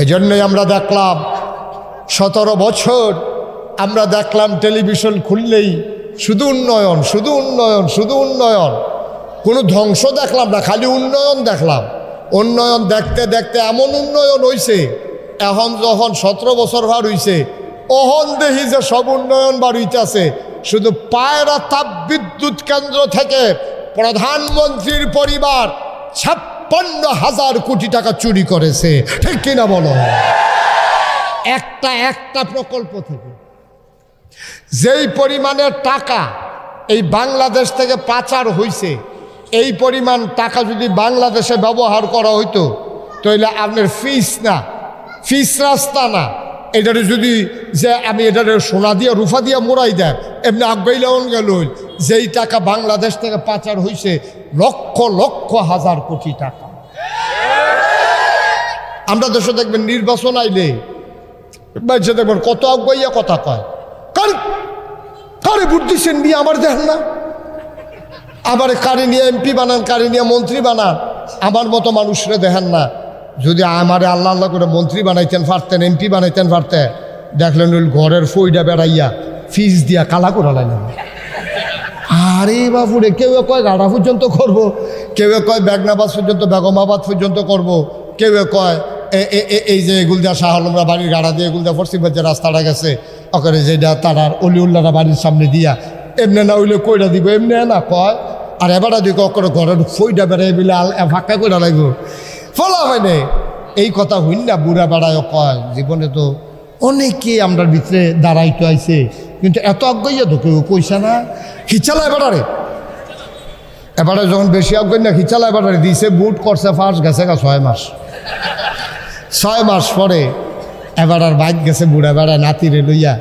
এই জন্যই আমরা দেখলাম সতেরো বছর আমরা দেখলাম টেলিভিশন খুললেই শুধু উন্নয়ন শুধু উন্নয়ন শুধু উন্নয়ন। কোনো ধ্বংস দেখলাম না, খালি উন্নয়ন দেখলাম। উন্নয়ন দেখতে দেখতে এমন উন্নয়ন হইছে, এখন যখন সতেরো বছর ভার হইছে, অহন দেহি যে সব উন্নয়ন বার হইতেছে। শুধু পায়রা তাপ বিদ্যুৎ কেন্দ্র থেকে প্রধানমন্ত্রীর পরিবার ছাপ্পান্ন হাজার কোটি টাকা চুরি করেছে। ঠিক কিনা বলো? একটা একটা প্রকল্প থেকে। যেই পরিমাণের টাকা এই বাংলাদেশ থেকে পাচার হইছে, এই পরিমাণ টাকা যদি বাংলাদেশে ব্যবহার করা হইতো তাহলে আপনার ফিস না ফিস রাস্তা না। এটারে যদি যে আমি এটারে সোনা দিয়ে, রুফা দিয়ে মোড়াই দেয়, এমনি আগাইলেও গেল যেই টাকা বাংলাদেশ থেকে পাচার হইছে, লক্ষ লক্ষ হাজার কোটি টাকা। আমরা দেশে দেখবেন নির্বাচন আইলে বাইরে দেখবেন কত আগাইয়া কথা কয় কার, কারে ভোট দিচ্ছেন নিয়ে আমার দেখেন না আবার কারে নিয়ে এমপি বানান, কারে নিয়ে মন্ত্রী বানান, আমার মতো মানুষরা দেখেন না যদি আমারে আল্লাহ আল্লাহ করে মন্ত্রী বানাইতেন, পারতেন, এমপি বানাইতেন, পারতেন, দেখলেন ওই ঘরের ফইটা বেড়াইয়া ফিজ দিয়া কালা করা লাগলেন আরে বাবুরে, কেউ কয় গাড়া পর্যন্ত করব। কেউ কয় বেগনাবাদ পর্যন্ত বেগমাবাদ পর্যন্ত করব। কেউ কয় এই যে এগুলদা শাহ আলমরা বাড়ির গাড়া দিয়ে এগুলদা পশ্চিমবঙ্গ যে রাস্তাটা গেছে ওখানে যেটা তারার অলিউল্লারা বাড়ির সামনে দিয়া, এমনি না হইলে কইরা দিব, এমনি না কয়। আর এবার দিকে অকরে ঘরের ফইটা বেড়াই বিলে আল ফাঁকা করে লাগবো ফলা হয় এই কথা হইন না বুড়া বেড়ায় কয়, জীবনে তো অনেকে আমরা ভিতরে দাঁড়াইতে আইছে, কিন্তু এত অজ্ঞইয়া তো কেউ পয়সা না। খিচালা এবারে এবারে যখন বেশি অজ্ঞান না খিচালা এবারে দিছে বুট, করছে ফার্স্ট গেছে গা ছয় মাস। ছয় মাস পরে এবার আর বাইক গেছে বুড়া বেড়া নাতিরে লইয়া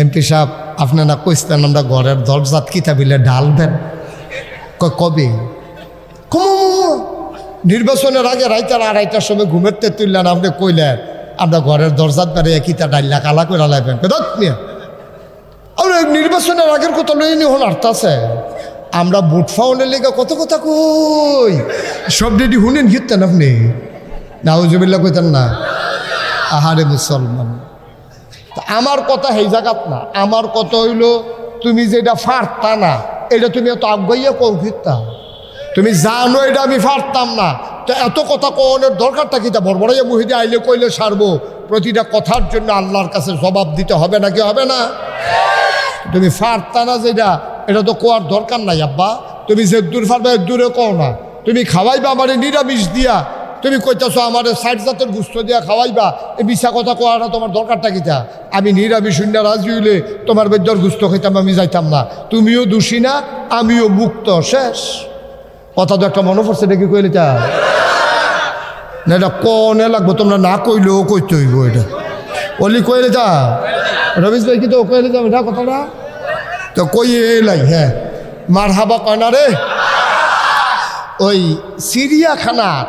এমপি সাহেব, আপনি না কইতেন আমরা ঘরের দরজাত কিতা বিলে ডাল দেন? কয়, কবে? নির্বাচনের আগে রাইতার আড়াইটার সময় ঘুমের তে তুললেন, আপনি কইলেন, আমরা ঘরের দরজাত বেড়ে কিতা ডাইলা কালা করে লাইবেন? মিয়া নির্বাচনের আগের কথা লই নি হল আছে। আমরা বুট ফাউন্ডের লেগে কত কথা কই? সব ডেডি শুনেন গিতেন আপনি? নাউজুবিল্লা কইতেন না, আহারে মুসলমান। আমার কথা সেই জায়গাত না, আমার কথা হইল তুমি যেটা ফারতা না, এটা তুমি এত আগাইয়া কৌ ফিরতা। তুমি জানো এটা আমি ফারতাম না, তো এত কথা কনের দরকারটা কি? তা বড়বড়াইয়া মুহিদে আইলে কইলে সারবো, প্রতিটা কথার জন্য আল্লাহর কাছে জবাব দিতে হবে নাকি হবে না? তুমি ফারতা না যেটা, এটা তো কোয়ার দরকার নাই, আব্বা। তুমি যে দূর ফারবে দূরে কও না। তুমি খাওয়াইবা আমারে নিরামিষ দিয়া তুমি কইতাছো আমারে ষাট জাতের গুস্ত দিয়া খাওয়াইবা, এই মিশা কথা কোয়াটা তোমার দরকারটা কিতা? আমি নিরামিষ, শূন্য রাজি হইলে তোমার বেদ্যর গুস্ত খাইতাম, আমি যাইতাম না। তুমিও দোষী না, আমিও মুক্ত, শেষ। কথা তো একটা মনে পড়ছে দেখি কইলে তা? না, এটা কনে লাগবো, তোমরা না কইলেও কইতে হইব এটা। অলি কইলে তা রবিশ ভাই কি তো কইলে যাবে এটা কথাটা? তো কই এলাই হ্যাঁ। মার হাবা কয়না রে? ওই চিড়িয়াখানার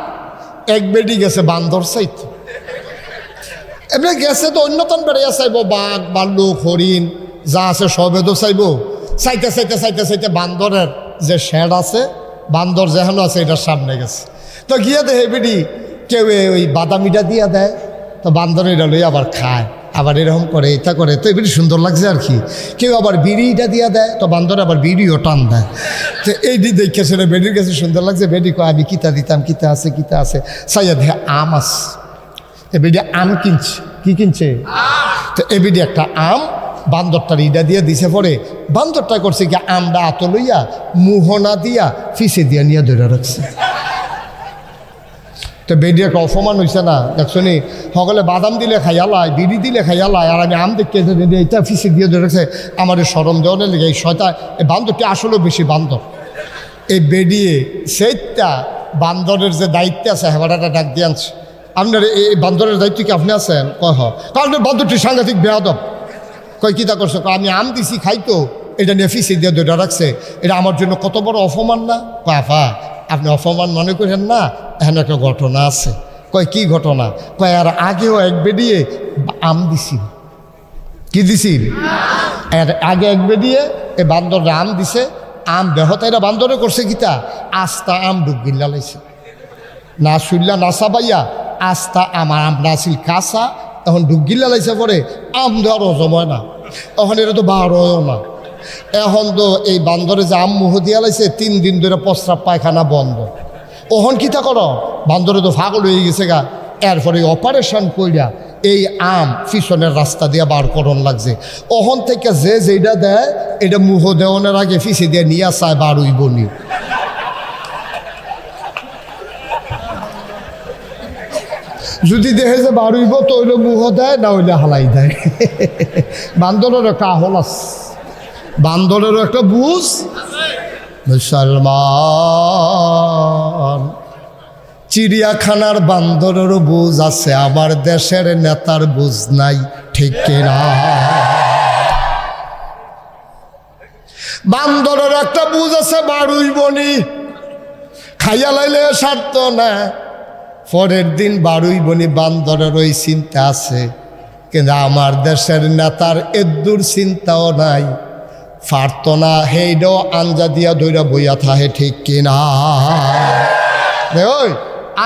এক বেডি গেছে বান্দর সাইত। এমনি গেছে তো অন্যতম বেড়াইয়া চাইব, বাঘ, বাল্লুক, হরিণ, যা আছে সবে তো চাইব। চাইতে চাইতে চাইতে চাইতে বান্দরের যে শেড আছে, বান্দর যেহেন আছে, এটার সামনে গেছে। তো গিয়ে দেখে, বেডি, কেউ ওই বাদামিটা দিয়ে দেয়? তো বান্দর এটা লই আবার খায়। আবার এরকম করে এটা করে, তো এবারে সুন্দর লাগছে আর কি। কেউ আবার বিড়িটা দিয়া দেয়, তো বান্দর আবার বিড়িও টান দেয়। তো এই দি দেখে শুনে বেডির কাছে সুন্দর লাগছে, বেডি কয়, আমি কিতা দিতাম, কিতা আছে কিতা আছে? সাইয়া দেখে আম আস এ এবিডি আম কিনছে, কি কিনছে? তো এ এবিডি একটা আম, বান্দরটার ইডা দিয়ে দিছে পরে, বান্দরটা করছে কি, আমটা আত লইয়া মুহনা দিয়া, ফিসে দিয়া নিয়ে ধরে রাখছে। তো বেডি একটা অপমান হয়েছে না। দেখছ নি? সকলে বাদাম দিলে খাইয়ালায় বিড়ি দিলে খাইয়ালায় আর আমি আম দেখতে এটা ফিসে দিয়ে ধরে রাখছে আমার এই সরম দেওয়ানের লেগে এই শয়তা এই বান্দরটি আসলেও বেশি বান্দর। এই বেডিয়ে সেইটা বান্দরের যে দায়িত্ব আছে হেবাটাটা ডাক দিয়ে আনছে। আপনার এই বান্দরের দায়িত্ব কি আপনি আছেন? কয় হ। কারণ বান্দরটি সাংঘাতিক বেয়াদব। কয়, কী তা করছ? আমি আম দিছি খাইতো এটা নিয়ে ফিসে দিয়ে ধরে রাখছে। এটা আমার জন্য কত বড় অপমান না? কয় আপনি অপমান মনে করেন না? এখানে একটা ঘটনা আছে। কয়, কি ঘটনা? কয়, আর আগেও এক বেডিয়ে আম দিছি কি দিছি এর আগে এক বেডিয়ে এ বান্দর আম দিছে, আম বেহতাইরা বান্দরে করছে কিতা আস্তা আম ডুব গিল্লা লাইছে। না শুইলা, না সাবাইয়া, আস্তা আমার আমরা আসিল কাঁচা এখন ডুগিলা লাইছে পরে, আম দেওয়ার হজম না। এখন এটা তো বার হয়ও না। এখন তো এই বান্দরে যে আম মুহ দিয়া লাইছে, তিন দিন ধরে প্রস্রাব পায়খানা বন্ধ। ওহন কিতা করো? বান্দরে তো ফাগল হয়ে গেছে গা। এরপরে অপারেশন কইরা এই আম পিছনের রাস্তা দিয়ে বার করন লাগছে। ওহন থেকে যে যেটা দেয়, এটা মুহ দেওয়ানোর আগে ফিসে দিয়ে নিয়ে আসায় বার হইব নি। যদি দেখে যে বার হইব, তো হইলে মুহ দেয়, না হইলে হালাই দেয়। বান্দরের একটা আহল আছে। বান্দরেরও একটা বুঝ মুসলমান। চিড়িয়াখানার বান্দরেরও বুঝ আছে আমার দেশের নেতার বুঝ নাই, ঠিক বান্দরের একটা বুঝ আছে, বারুই বনি। খাইয়া লাইলে সারত না পরের দিন বারুই বনি বান্দরের ওই চিন্তা আছে, কিন্তু আমার দেশের নেতার এদ্দুর চিন্তাও নাই। পারত না হেইডও আঞ্জা দিয়া ধইরা বইয়া থাহে, ঠিক কিনা? ওই,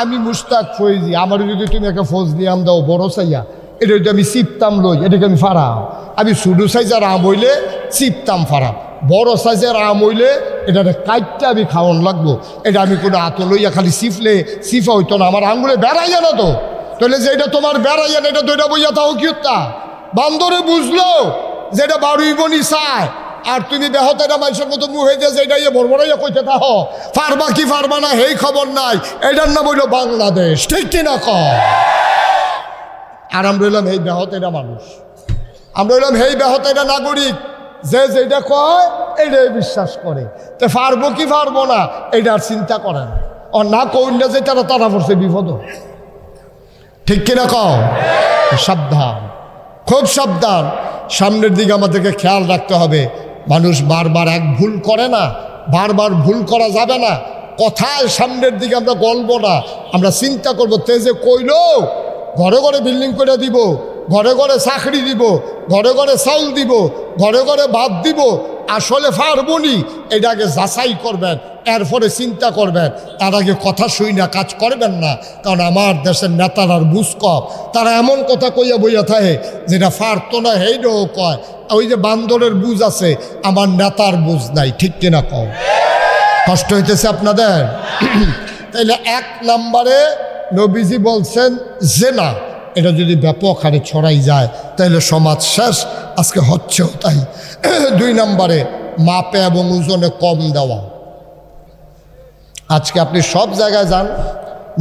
আমি মুস্তাক ফৈজি, আমার যদি তুমি একটা ফৌজ নিয়াম দাও, বড় চাইয়া এটা যদি আমি চিপতাম লই, এটাকে আমি ফারাম আমি শুধু সাইজার আম হইলে চিপতাম ফারাম বড় সাইজের আম হইলে এটা কাইটটা আমি খাওয়ান লাগবো। এটা আমি কোনো আত লইয়া খালি চিপলে চিপা হইতো না, আমার আঙ্গুলে বেড়াইয়া না তো। তাহলে যে এটা তোমার বেড়াইয়া না, এটা দইটা বইয়া তাও কি বান্দরে বুঝলো যে এটা বারুই বনি চায় আর তুমি এটা মানুষের মতো হয়ে যে এটা ইয়ে বড়বড়াইয়া কইতে তাহ ফারবা কি ফারবা না, হেই খবর নাই। এটার নাম হইল বাংলাদেশ। ঠিক কিনা ক? আর আমরা হইলাম এই ব্যাহত এটা মানুষ। আমরা হইলাম হেই ব্যাহত এটা নাগরিক। যে যেটা কয়, এটাই বিশ্বাস করে। তো পারব কি পারব না এটার চিন্তা করে না। ও না কইনা যে তারা তারা পড়ছে বিপদ ঠিক কিনা কও সাবধান। খুব সাবধান। সামনের দিকে আমাদেরকে খেয়াল রাখতে হবে। মানুষ বারবার এক ভুল করে না, বারবার ভুল করা যাবে না। কথায় সামনের দিকে আমরা গল্প না। আমরা চিন্তা করব তেজে কইল, ঘরে ঘরে বিল্ডিং করে দিব, ঘরে ঘরে চাকরি দিব, ঘরে ঘরে চাউল দিব, ঘরে ঘরে ভাত দিব, আসলে পারবনি এটাকে যাচাই করবেন। এরপরে চিন্তা করবেন, তার আগে কথা শুই না, কাজ করবেন না। কারণ আমার দেশের নেতারার বুঝ কম। তারা এমন কথা কইয়া বইয়া থাকে, যেটা ফারতো না হেইটাও কয়। ওই যে বান্দরের বুঝ আছে, আমার নেতার বুঝ নাই, ঠিক কিনা কম কষ্ট হইতেছে আপনাদের? তাইলে এক নম্বরে নবীজি বলছেন যে না এটা যদি ব্যাপক হারে ছড়াই যায় তাহলে সমাজ শেষ, আজকে হচ্ছেও তাই। দুই নম্বরে, মাপে এবং ওজনে কম দেওয়া। আজকে আপনি সব জায়গায় যান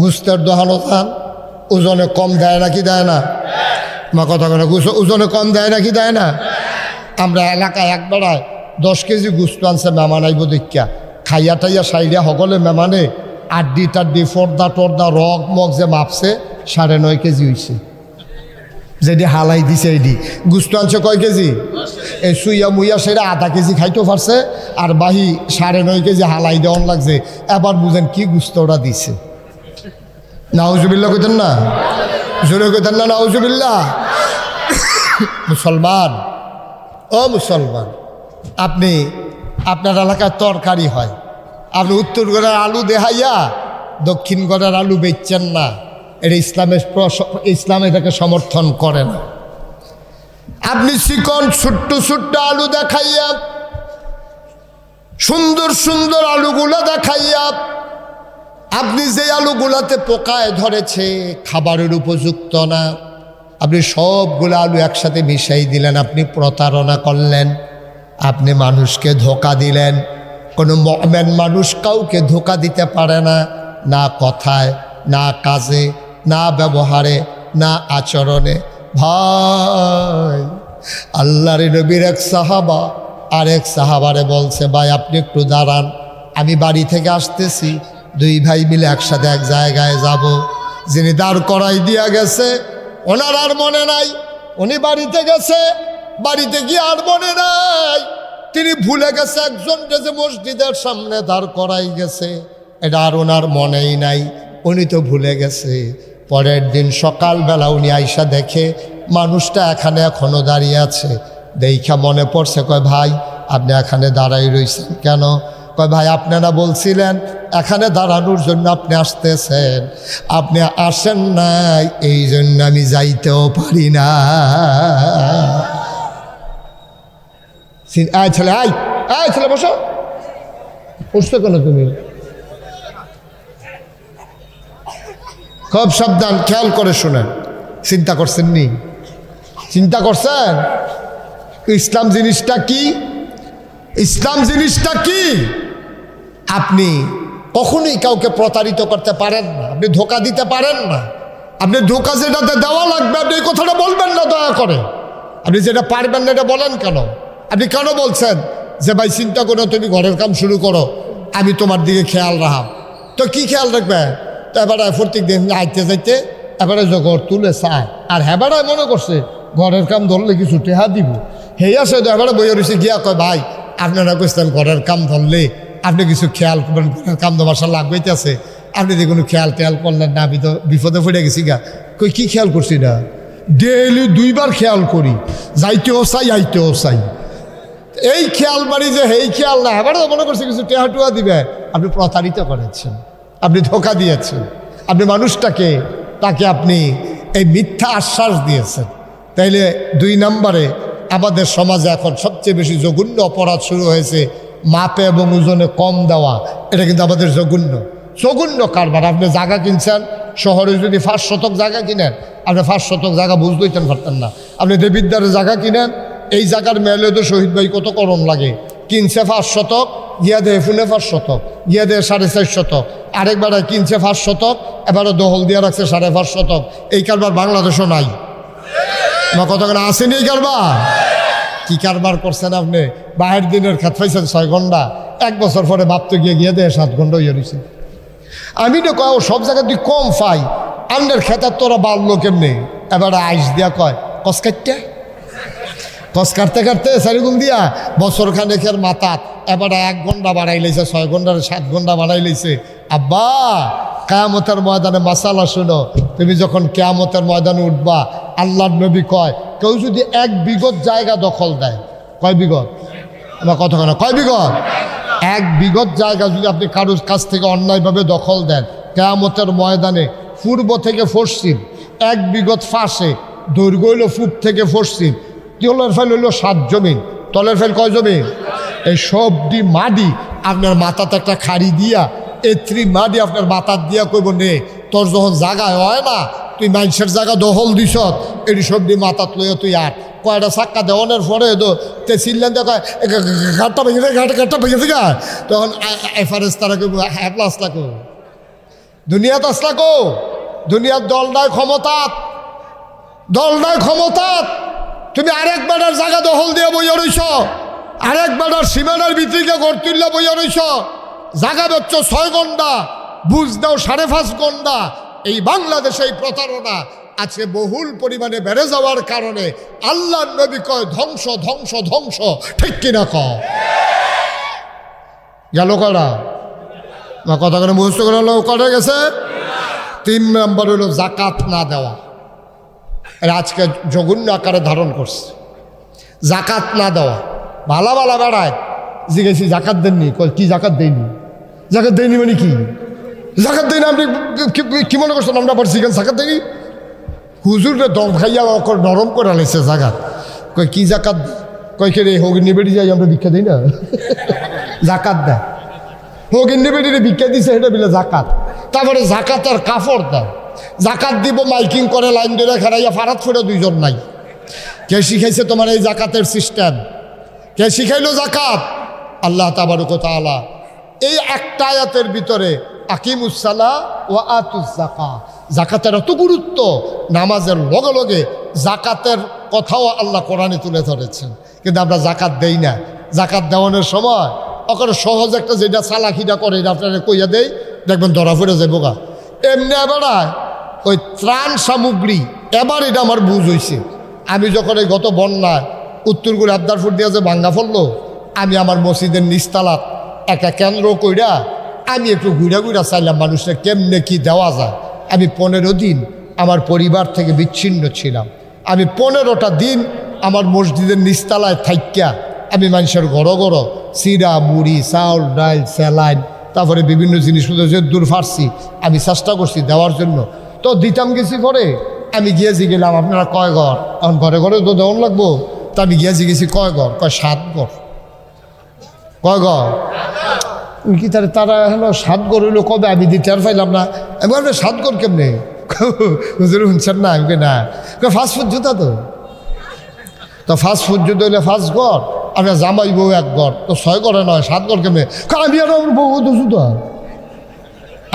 গুস্তের দোকানও যান, ওজনে কম দেয় নাকি দেয় না? মা কথা কথা ওজনে কম দেয় নাকি দেয় না? আমরা এলাকায় এক বেড়ায় দশ কেজি গুস্ত আনছে মেমান আইব দীক্ষা খাইয়া টাইয়া সাইডে সকলে মেমানে আড্ডি টাড্ডি, ফর্দা টর্দা, রগ মগ যে মাপছে, সাড়ে নয় কেজি হয়েছে যেটি হালাই দিছে এডি। গুস্ত আনছে কয় কেজি? এই সুইয়া মুইয়া সেটা আধা কেজি খাইতেও পারছে, আর বাহি সাড়ে নয় কেজি হালাই দেওয়ান লাগছে। এবার বুঝেন কি গুস্তটা দিছে। নাউজুবিল্লা কইতেন না? জোরে কইতেন না নাউজুবিল্লা মুসলমান, ও মুসলমান, আপনি, আপনার এলাকায় তরকারি হয়। আপনি উত্তর গড়ার আলু দেহাইয়া দক্ষিণ গড়ার আলু বেচছেন না। এটা ইসলামের ইসলাম এটাকে সমর্থন করে না। আপনি চিকন, ছোট্ট ছোট্ট আলু দেখাইয়া, সুন্দর সুন্দর আলুগুলো দেখাইয়া, আপনি যে আলুগুলাতে পোকায় ধরেছে, খাবারের উপযুক্ত না, আপনি সবগুলো আলু একসাথে মিশাই দিলেন, আপনি প্রতারণা করলেন, আপনি মানুষকে ধোকা দিলেন, কোনো মমেন মানুষ কাউকে ধোকা দিতে পারে না না কথায়, না কাজে, না ব্যবহারে, না আচরণে। ভাই, আল্লাহর নবীর এক সাহাবা আর এক সাহাবারে বলছে, ভাই, আপনি একটু দাঁড়ান। আমি বাড়ি থেকে আসতেছি। দুই ভাই মিলে একসাথে এক জায়গায় যাব। যিনি দাঁড় করাই দিয়া গেছে, ওনার আর মনে নাই। উনি বাড়িতে গেছে, বাড়িতে গিয়ে আর মনে নাই। তিনি ভুলে গেছে একজন যে মসজিদের সামনে দাঁড় করাই গেছে। এটা আর ওনার মনেই নাই। উনি তো ভুলে গেছে। পরের দিন সকালবেলা উনি আইসা দেখে, মানুষটা এখানে এখনও দাঁড়িয়ে আছে। দেখা মনে পড়ছে, কয় ভাই, আপনি এখানে দাঁড়াই রইছেন কেন? কয় ভাই, আপনারা বলছিলেন এখানে দাঁড়ানোর জন্য আপনি আসতেছেন। আপনি আসেন নাই এই জন্য আমি যাইতেও পারি না। আয় ছেলে, আয় আয় ছেলে, বসো। বসছো কেন তুমি? খুব সাবধান, খেয়াল করে শোনেন। চিন্তা করছেন নি? চিন্তা করছেন? ইসলাম জিনিসটা কি? ইসলাম জিনিসটা কি? আপনি কখনোই কাউকে প্রতারিত করতে পারেন না, আপনি ধোকা দিতে পারেন না। আপনি ধোকা যেটাতে দেওয়া লাগবে, আপনি এই কথাটা বলবেন না দয়া করে। আপনি যেটা পারবেন না এটা বলেন কেন? আপনি কেন বলছেন যে, ভাই, চিন্তা করো, তুমি ঘরের কাম শুরু করো, আমি তোমার দিকে খেয়াল রাখাম তো কি খেয়াল রাখবে এবারে প্রত্যেক দিন আইতে যাইতে এবারে জগর তুলে চায়। আর হেবারায় মনে করছে, ঘরের কাম ধরলে কিছু টেহা দিব। আছে তো এবারে বইয়ে রয়েছে গিয়া কয়, ভাই, আপনারা কইতেন ঘরের কাম ধরলে আপনি কিছু খেয়াল করবেন, ঘরের কাম তো বাসা লাগবেইতেছে আপনি যে কোনো খেয়াল টেয়াল করলেন না, আমি তো বিপদে পড়ে গেছি গা। কই, কি খেয়াল করছি না? ডেইলি দুইবার খেয়াল করি, যাইতেও চাই, আইতেও চাই। এই খেয়াল মারি যে এই খেয়াল না। এবারে মনে করছে কিছু টেহা টুয়া দিবে। আপনি প্রতারিত করেছেন। আপনি ধোকা দিয়েছেন। আপনি মানুষটাকে, তাকে আপনি এই মিথ্যা আশ্বাস দিয়েছেন। তাইলে দুই নম্বরে আমাদের সমাজে এখন সবচেয়ে বেশি জঘন্য অপরাধ শুরু হয়েছে মাপে এবং ওজনে কম দেওয়া। এটা কিন্তু আমাদের জঘন্য। জঘন্য কারবার আপনি জায়গা কিনছেন, শহরে যদি পাঁচ শতক জায়গা কিনেন, আপনি পাঁচ শতক জায়গা বুঝতেইতেন পারতেন না। আপনি দেবিদ্দারের জায়গা কিনেন, এই জায়গার মেলে তো শহীদ ভাই কত করণ লাগে। কিনছে পাঁচ শতক গিয়া দেয় ফুনে পাঁচ শতক গিয়া দেয় সাড়ে চার শতক। আরেকবার কিনছে পাঁচ শতক, এবারে দহল দিয়া রাখছে সাড়ে পাঁচ শতক। এই কারবার বাংলাদেশও নাই। আমার কতক্ষণ আসেনি এই কারবার? কি কারবার করছেন আপনি? বাহের দিনের খেত পাইছেন ছয় ঘণ্টা। এক বছর পরে ভাবতে গিয়ে গিয়ে দেয় সাত ঘণ্টা ইয়ে রয়েছে আমি তো কয় সব জায়গায় তুই কম পাই। আন্ডের খেতার তোরা বাড়লো কেমনি? এবারে আইস দিয়া কয়, কস কাটতে কস কাটতে কাটতে চারিগুল দিয়া বছর খানেকের মাথাত এবারে এক ঘণ্টা বাড়াই লাইছে, ছয় ঘণ্টার সাত ঘণ্টা বাড়াই লাইছে। আব্বা, কেয়ামতের ময়দানে মাসালা শুনো, তুমি যখন কেয়ামতের ময়দানে উঠবা আল্লাহ নবী কয়, কেউ যদি এক বিগত জায়গা দখল দেয়, কয় বিগত? আমার কতক্ষণ কয় বিগত? এক বিগত জায়গা যদি আপনি কারোর কাছ থেকে অন্যায়ভাবে দখল দেন, কেয়ামতের ময়দানে পূর্ব থেকে পশ্চিম, এক বিগত ফাঁসে, দৈর্ঘ্য হইল ফুট থেকে পশ্চিম তলের ফাইল হইল সাত জমিন তলের ফাইল কয় জমিন এই সবটি মাটি আপনার মাথাতে একটা খাড়ি দিয়া এত্রি মাটি আপনার মাথার দিয়া কইব, নে, তোর যখন জায়গায় হয় না, তুই মানুষের জায়গা দখল দিস এটি সবটি মাথাত লইয়া তুই আট। কয়টা চাক্কা দেওয়ানোর পরে তো তে চিল্লেন দেখো ঘাটটা ভেঙে ঘাট, ঘাটটা ভেঙে দে, গা। তখন এফারেস তারা কইব হ্যাঁ প্লাস লাগো দুনিয়াত আসলাকো দুনিয়ার দল নাই ক্ষমতাত। দল নাই ক্ষমতাত। তুমি আরেক বেটার জায়গা দখল দিয়ে বইয়া রইছ। আরেক বেটার সীমানার ভিতরিকে ঘর তুললে বইয়া রইছ। জায়গা বেচ্ছ ছয় ঘণ্টা বুঝ দাও সাড়ে পাঁচ ঘণ্টা এই বাংলাদেশে এই প্রতারণা আজকে বহুল পরিমাণে বেড়ে যাওয়ার কারণে আল্লাহ নবী কয়, ধ্বংস ধ্বংস ধ্বংস। ঠিক কিনা ক গেল করা কথা করে করে হলো করে গেছে? তিন নম্বর হলো জাকাত না দেওয়া। এরা আজকে জঘন্য আকারে ধারণ করছে। জাকাত না দেওয়া। ভালা ভালা বেড়ায়। জিজ্ঞেসি, জাকাত দেননি কি জাকাত দেয়নি জাকাত দেয়নি মানে কি? জাকাত দেয়নি আপনি কি- মনে করছেন আমরা পারছি কেন জাকাত দেয়নি হুজুরে দম খাইয়া ওকর নরম করে আলাইছে জাকাত। কই কি জাকাত? কই কে রে হগিনি বেড়ি যাই, আমরা ভিক্ষা দিই না? জাকাত দেয়। হগিনি বেড়িরে ভিক্ষা দিছে সেটা বিলে জাকাত। তারপরে জাকাতের কাপড় দেয়। জাকাত দিব, মাইকিং করে, লাইন ধরে খেলাইয়া ফারাত ফুটে দুইজন নাই। কে শিখাইছে তোমার এই জাকাতের সিস্টেম? কে শিখাইলো জাকাত? আল্লাহ তাবারুক তাআলা। এই একটা আয়াতের ভিতরে আকিমুসালা ও আতুস জাকা জাকাতের এত গুরুত্ব, নামাজের লগে লগে জাকাতের কথাও আল্লাহ কোরআনে তুলে ধরেছেন। কিন্তু আমরা জাকাত দেই না। জাকাত দেওয়ানোর সময় ওখানে সহজ একটা যেটা চালাকিটা করে, এটা আপনারা কইয়া দেই, দেখবেন ধরা পড়ে যাব গা। এমনি এবারায় ওই ত্রাণ সামগ্রী, এবার এটা আমার বুঝ হয়েছে আমি যখন এই গত বন্যায় উত্তরগুড়ি আবদারপুর দিয়ে যে ভাঙ্গা ফেলল, আমি আমার মসজিদের নিস্তালাত একটা কেন্দ্র কইরা আমি একটু ঘুরা ঘুরা চাইলাম মানুষের কেমনে কি দেওয়া যায়। আমি পনেরো দিন আমার পরিবার থেকে বিচ্ছিন্ন ছিলাম। আমি পনেরোটা দিন আমার মসজিদের নিস্তালায় থাইক্যা আমি মানুষের ঘরো ঘরো সিরা, মুড়ি, চাউল, ডাল, স্যালাইন, তারপরে বিভিন্ন জিনিসপত্র যে দূর ফারছি আমি চেষ্টা করছি দেওয়ার জন্য। তো দিতাম গেছি পরে। আমি গিয়েছি গেলাম, আপনারা কয় ঘর? এখন ঘরে ঘরে তো দেওয়ান লাগবো। তা আমি গিয়েছি গেছি কয় ঘর? কয় সাত ঘর। কয় ঘর? কি তারা তারা হলো সাত ঘর হইল কবে? আমি দিতে আর পাইলাম না। আমি বললাম সাত ঘর কেমনে? হুজুর শুনছেন না? আমি না। ফাস্ট ফুড জুতা তো। তো ফাস্ট ফুড জুতো হইলে ফার্স্ট ঘর আপনার জামাই বউ এক ঘর। তো ছয় ঘরে নয়, সাত ঘর কেমনে? আমি আর আমার বউ তো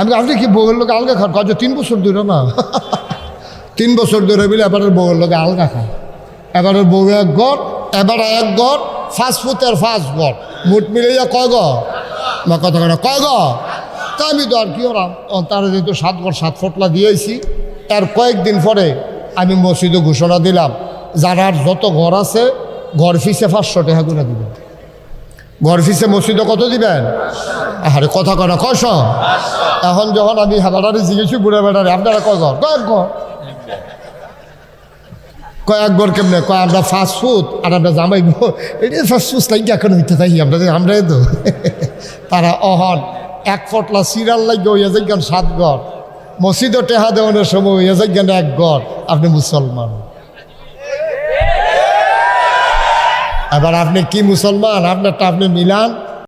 আমি আপনি কি বউয়ের লোক আলগা খান কাজ তিন বছর ধরে না। তিন বছর ধরে বলে এবারের বউয়ের লোকে আলগা খায়। এবারের বউ এক ঘর এবারে এক ঘর ফাস্ট ফুডের ফার্স্ট ঘর মুট মিলাইয়া কয় ঘর না কত কয় ঘর তা আমি তো আর কি ওরাম তারা যেহেতু সাত ঘর সাত ফটলা দিয়েছি, তার কয়েকদিন পরে আমি মসজিদে ঘোষণা দিলাম যারার যত ঘর আছে, ঘর ফিসে পাঁচশো টাকা করে দিবেন ঘর ফিসে মসজিদে কত দিবেন? আরে কথা কয় না, কয়শ? এখন যখন আমি হাবাডারে জিজ্ঞেসি, বুড়ে বেড়ারে আপনারা কয় ঘর কয়েক ঘর কয়েক ঘর কেমনে? কয়, আমরা ফাস্ট ফুড আর আমরা জামাই এটা ফাস্ট ফুড লাইক এখন হইতে থাকি আমরা আমরাই তো। তারা অহন, এক ফটলা সিরিয়াল লাগে হইয়া যাইগান সাত ঘর মসজিদও টেহা দেওয়ানোর সময় হইয়া যাইগান এক ঘর আপনি মুসলমান। এবার আপনি কি মুসলমান? আপনারটা আপনি মিলান।